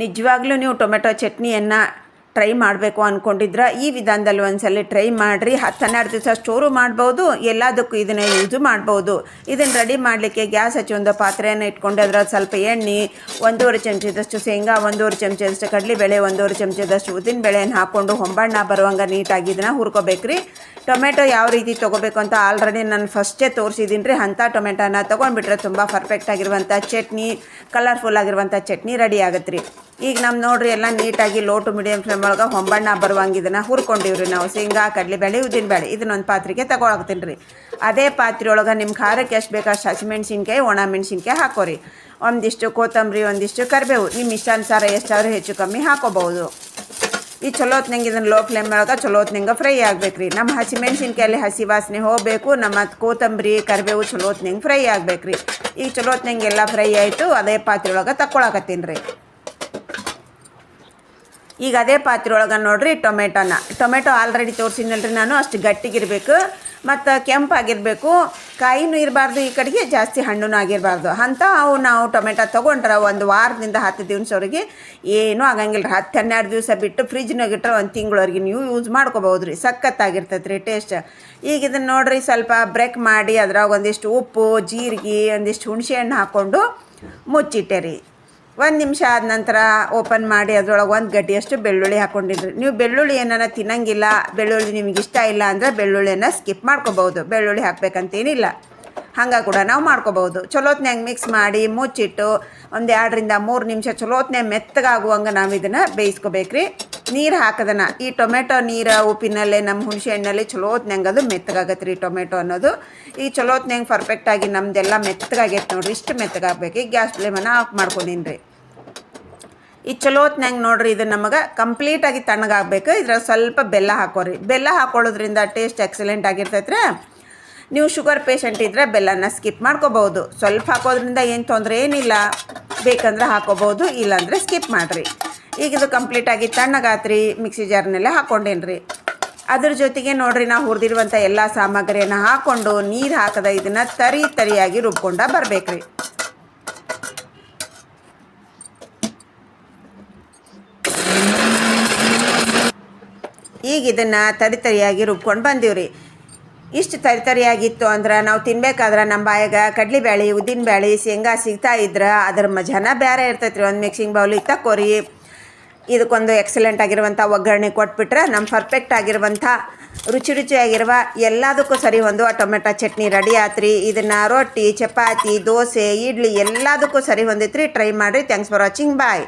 ನಿಜವಾಗ್ಲೂ ನೀವು tomato ಚಟ್ನಿಯನ್ನು try ಮಾಡಬೇಕು ಅಂದ್ಕೊಂಡಿದ್ರೆ ಈ ವಿಧಾನದಲ್ಲಿ ಒಂದ್ಸಲ ಟ್ರೈ ಮಾಡಿರಿ. ಹತ್ತು ಹನ್ನೆರಡು ದಿವಸ ಸ್ಟೋರು ಮಾಡ್ಬೋದು, ಎಲ್ಲದಕ್ಕೂ ಇದನ್ನು ಯೂಸು ಮಾಡ್ಬೋದು. ಇದನ್ನು ರೆಡಿ ಮಾಡಲಿಕ್ಕೆ ಗ್ಯಾಸ್ ಹಚ್ಚಿ ಒಂದು ಪಾತ್ರೆಯನ್ನು ಇಟ್ಕೊಂಡು ಅದ್ರಲ್ಲಿ ಸ್ವಲ್ಪ ಎಣ್ಣೆ, ಒಂದೂವರೆ ಚಮಚದಷ್ಟು ಶೇಂಗಾ, ಒಂದೂವರೆ ಚಮಚದಷ್ಟು ಕಡಲೆಬೇಳೆ, ಒಂದೂವರೆ ಚಮಚದಷ್ಟು ಉದ್ದಿನ ಬೇಳೆಯನ್ನು ಹಾಕ್ಕೊಂಡು ಹೊಂಬಣ್ಣ ಬರುವಂಗೆ ನೀಟಾಗಿ ಇದನ್ನು ಹುರ್ಕೋಬೇಕ್ರಿ. ಟೊಮೆಟೊ ಯಾವ ರೀತಿ ತೊಗೋಬೇಕು ಅಂತ ಆಲ್ರೆಡಿ ನಾನು ಫಸ್ಟೇ ತೋರಿಸಿದ್ದೀನಿ ರೀ ಅಂಥ ಟೊಮೆಟೊನ ತೊಗೊಂಡ್ಬಿಟ್ರೆ ತುಂಬ ಪರ್ಫೆಕ್ಟ್ ಆಗಿರುವಂಥ ಚಟ್ನಿ ಕಲರ್ಫುಲ್ ಆಗಿರುವಂಥ ಚಟ್ನಿ ರೆಡಿ ಆಗುತ್ತೆ ರೀ ಈಗ ನಮ್ಮ ನೋಡ್ರಿ ಎಲ್ಲ ನೀಟಾಗಿ ಲೋ ಟು ಫ್ಲೇಮ್ ಒಳಗೆ ಹೊಂಬಣ್ಣ ಬರುವಂಗೆ ಇದನ್ನು ಹುರ್ಕೊಂಡಿವ್ರಿ ನಾವು. ಶೇಂಗಾ ಕಡಲೆಬೇಳೆ ಉದ್ದಿನಬೇಳೆ ಇದನ್ನೊಂದು ಪಾತ್ರೆಗೆ ತಗೊಳಕ್ತೀನಿ ರೀ ಅದೇ ಪಾತ್ರೆ ಒಳಗೆ ನಿಮ್ಮ ಖಾರಕ್ಕೆ ಎಷ್ಟು ಬೇಕಷ್ಟು ಹಸಿಮೆಣ್ಸಿನ್ಕಾಯಿ ಒಣ ಮೆಣಸಿನ್ಕಾಯಿ ಹಾಕೋರಿ. ಒಂದಿಷ್ಟು ಕೊತ್ತಂಬರಿ, ಒಂದಿಷ್ಟು ಕರಿಬೇವು. ನಿಮ್ಮ ಇಷ್ಟಾನುಸಾರ ಎಷ್ಟಾದರೂ ಹೆಚ್ಚು ಕಮ್ಮಿ ಹಾಕೋಬಹುದು. ಈ ಚಲೋ ಹೊತ್ನಂಗೆ ಇದನ್ನು ಲೋ ಫ್ಲೇಮ್ ಒಳಗೆ ಚಲೋ ಹೊತ್ನಂಗೆ ಫ್ರೈ ಆಗ್ಬೇಕು ರೀ ನಮ್ಮ ಹಸಿಮೆಣ್ಸಿನ್ಕಾಯಲ್ಲಿ ಹಸಿ ವಾಸನೆ ಹೋಗಬೇಕು, ನಮ್ಮ ಕೊತ್ತಂಬರಿ, ಕರಿಬೇವು ಚಲೋ ಹೊತ್ನಂಗೆ ಫ್ರೈ ಆಗ್ಬೇಕು ರೀ ಈಗ ಚಲೋ ಹೊತ್ನಂಗೆ ಎಲ್ಲ ಫ್ರೈ ಆಯಿತು, ಅದೇ ಪಾತ್ರೆ ಒಳಗೆ ತಕ್ಕೊಳಕತ್ತೀನಿ ರೀ. ಈಗ ಅದೇ ಪಾತ್ರೆ ಒಳಗೆ ನೋಡಿರಿ ಟೊಮೆಟೊನ. ಟೊಮೆಟೊ ಆಲ್ರೆಡಿ ತೋರಿಸಿನಲ್ರಿ ನಾನು, ಅಷ್ಟು ಗಟ್ಟಿಗಿರಬೇಕು, ಮತ್ತು ಕೆಂಪಾಗಿರಬೇಕು. ಕಾಯಿನೂ ಇರಬಾರ್ದು, ಈ ಕಡೆಗೆ ಜಾಸ್ತಿ ಹಣ್ಣು ಆಗಿರಬಾರ್ದು. ಅಂತ ಅವು ನಾವು ಟೊಮೆಟೊ ತೊಗೊಂಡ್ರೆ ಒಂದು ವಾರದಿಂದ ಹತ್ತು ದಿವಸವರೆಗೆ ಏನೂ ಆಗಂಗಿಲ್ಲ ರೀ. ಹತ್ತು ಹನ್ನೆರಡು ದಿವಸ ಬಿಟ್ಟು ಫ್ರಿಜ್ನಾಗ ಇಟ್ಟರೆ ಒಂದು ತಿಂಗಳವರೆಗೆ ನೀವು ಯೂಸ್ ಮಾಡ್ಕೋಬೋದು ರೀ. ಸಖತ್ತಾಗಿರ್ತೈತೆ ರೀ ಟೇಸ್ಟ್. ಈಗ ಇದನ್ನು ನೋಡಿರಿ ಸ್ವಲ್ಪ ಬ್ರೇಕ್ ಮಾಡಿ ಅದ್ರಾಗ ಒಂದಿಷ್ಟು ಉಪ್ಪು, ಜೀರಿಗೆ, ಒಂದಿಷ್ಟು ಹುಣಸೆ ಹಣ್ಣು ಹಾಕ್ಕೊಂಡು ಮುಚ್ಚಿಟ್ಟೆ ರೀ. ಒಂದು ನಿಮಿಷ ಆದ ನಂತರ ಓಪನ್ ಮಾಡಿ ಅದರೊಳಗೆ ಒಂದು ಗಡ್ಡಿಯಷ್ಟು ಬೆಳ್ಳುಳ್ಳಿ ಹಾಕ್ಕೊಂಡಿದ್ರಿ ನೀವು ಬೆಳ್ಳುಳ್ಳಿ ಏನಾರ ತಿನ್ನಂಗಿಲ್ಲ, ಬೆಳ್ಳುಳ್ಳಿ ನಿಮಗೆ ಇಷ್ಟ ಇಲ್ಲ ಅಂದರೆ ಬೆಳ್ಳುಳ್ಳಿಯನ್ನು ಸ್ಕಿಪ್ ಮಾಡ್ಕೋಬೋದು ಬೆಳ್ಳುಳ್ಳಿ ಹಾಕ್ಬೇಕಂತೇನಿಲ್ಲ. ಹಂಗೆ ಕೂಡ ನಾವು ಮಾಡ್ಕೋಬೋದು ಚಲೋತ್ನ್ಯಾಗ ಮಿಕ್ಸ್ ಮಾಡಿ ಮುಚ್ಚಿಟ್ಟು ಒಂದು ಎರಡರಿಂದ ಮೂರು ನಿಮಿಷ ಚಲೋತ್ನ್ಯಾಗ ಮೆತ್ತಗಾಗುವಂಗೆ ನಾವು ಇದನ್ನು ಬೇಯಿಸ್ಕೋಬೇಕ್ರಿ. ನೀರು ಹಾಕದನ. ಈ ಟೊಮೆಟೊ ನೀರು ಉಪ್ಪಿನಲ್ಲೇ ನಮ್ಮ ಹುಣಸೆ ಹಣ್ಣಲ್ಲಿ ಚಲೋತ್ನ್ಯಾಗ ಅದು ಮೆತ್ತಗಾಗತ್ತೆ ರೀ ಟೊಮೆಟೊ ಅನ್ನೋದು. ಈ ಚಲೋತ್ನ್ಯಾಗ ಪರ್ಫೆಕ್ಟಾಗಿ ನಮ್ಮದೆಲ್ಲ ಮೆತ್ತಗಾಗೈತೆ ನೋಡಿರಿ, ಇಷ್ಟು ಮೆತ್ತಗಾಗಬೇಕು. ಈಗ ಗ್ಯಾಸ್ ಫ್ಲೇಮನ್ನು ಆಫ್ ಮಾಡ್ಕೊಂಡಿನಿ ರೀ ಈ ಚಲೋತ್ನ್ಯಾಗ ನೋಡ್ರಿ ಇದು ನಮಗೆ ಕಂಪ್ಲೀಟಾಗಿ ತಣ್ಣಗಾಗಬೇಕು. ಇದ್ರ ಸ್ವಲ್ಪ ಬೆಲ್ಲ ಹಾಕೋರಿ. ಬೆಲ್ಲ ಹಾಕೊಳ್ಳೋದ್ರಿಂದ ಟೇಸ್ಟ್ ಎಕ್ಸಲೆಂಟ್ ಆಗಿರ್ತೈತ್ರಿ. ನೀವು ಶುಗರ್ ಪೇಷಂಟ್ ಇದ್ದರೆ ಬೆಲ್ಲನ ಸ್ಕಿಪ್ ಮಾಡ್ಕೋಬೋದು ಸ್ವಲ್ಪ ಹಾಕೋದ್ರಿಂದ ಏನು ತೊಂದರೆ ಏನಿಲ್ಲ ಬೇಕಂದ್ರೆ ಹಾಕೋಬೋದು ಇಲ್ಲಾಂದರೆ ಸ್ಕಿಪ್ ಮಾಡಿರಿ. ಈಗ ಇದು ಕಂಪ್ಲೀಟಾಗಿ ತಣ್ಣಗಾತ್ರಿ ಮಿಕ್ಸಿ ಜಾರ್ನೆಲ್ಲ ಹಾಕ್ಕೊಂಡೇನಿ ರೀ ಅದ್ರ ಜೊತೆಗೆ ನೋಡ್ರಿ ನಾವು ಹುರಿದಿರುವಂಥ ಎಲ್ಲ ಸಾಮಗ್ರಿಯನ್ನು ಹಾಕ್ಕೊಂಡು ನೀರು ಹಾಕದ ಇದನ್ನು ತರಿ ತರಿಯಾಗಿ ರುಬ್ಕೊಂಡ ಬರಬೇಕ್ರಿ. ಈಗ ಇದನ್ನು ತರಿ ತರಿಯಾಗಿ ರುಬ್ಕೊಂಡು ಬಂದೀವ್ರಿ. ಇಷ್ಟು ತರಿ ತರಿಯಾಗಿತ್ತು ಅಂದ್ರೆ ನಾವು ತಿನ್ಬೇಕಾದ್ರೆ ನಮ್ಮ ಬಾಯಾಗ ಕಡ್ಲಿಬ್ಯಾಳಿ, ಉದ್ದಿನಬ್ಯಾಳಿ, ಶೇಂಗಾ ಸಿಗ್ತಾ ಇದ್ರೆ ಅದ್ರ ಮಜಾನ ಬೇರೆ ಇರ್ತೈತ್ರಿ. ಒಂದು ಮಿಕ್ಸಿಂಗ್ ಬೌಲಿಗೆ ತಕ್ಕೋರಿ ಇದಕ್ಕೊಂದು ಎಕ್ಸಲೆಂಟ್ ಆಗಿರುವಂಥ ಒಗ್ಗರಣೆ ಕೊಟ್ಬಿಟ್ರೆ ನಮ್ಮ ಪರ್ಫೆಕ್ಟ್ ಆಗಿರುವಂಥ ರುಚಿ ರುಚಿಯಾಗಿರುವ ಎಲ್ಲದಕ್ಕೂ ಸರಿ ಹೊಂದುವ ಟೊಮೆಟೊ ಚಟ್ನಿ ರೆಡಿ ಆತ್ರಿ. ಇದನ್ನು ರೊಟ್ಟಿ, ಚಪಾತಿ, ದೋಸೆ, ಇಡ್ಲಿ ಎಲ್ಲದಕ್ಕೂ ಸರಿ ಹೊಂದೈತ್ರಿ. ಟ್ರೈ ಮಾಡಿರಿ. Thanks for watching bye